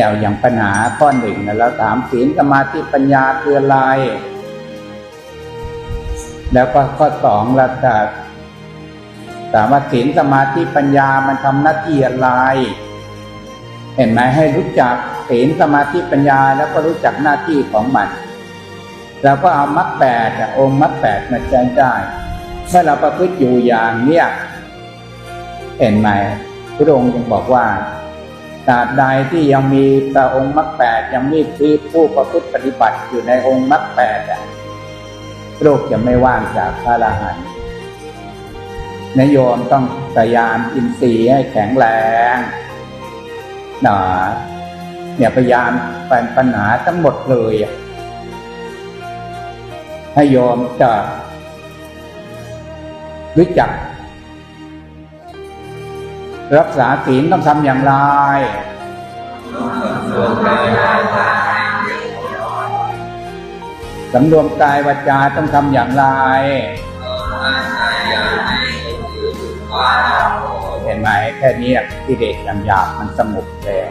เนี่ยอย่างปัญหาข้อหนึ่งนะเราถามศีลสมาธิปัญญาคืออะไร แล้วก็ข้อสองเราจะถามว่าศีลสมาธิปัญญามันทำหน้าที่อะไร เห็นไหมให้รู้จักศีลสมาธิปัญญาแล้วก็รู้จักหน้าที่ของมันเราก็เอามรรคแปดอะองค์มรรคแปดมาแจ้งได้เมื่อเราประพฤติอยู่อย่างเนี้ยเห็นไหมพระองค์ยังบอกว่า ตราบใดที่ยังมีพระองค์มรรคแปดยังมีที่ผู้ประพฤติปฏิบัติอยู่ในองค์มรรคแปดอะโลกจะไม่ว่างจากพระอรหันต์นโยมต้องพยายามอินทรีย์ให้แข็งแรงนะเนี่ยพยายามเป็นปัญหาทั้งหมดเลยอะให้โยมจะรู้จัก รักษาศีลต้องทำอย่างไรสำรวมกายวาจาต้องทำอย่างไร เห็นไหมแค่นี้ที่เด็กอย่างหยาบมันสงบแล้ว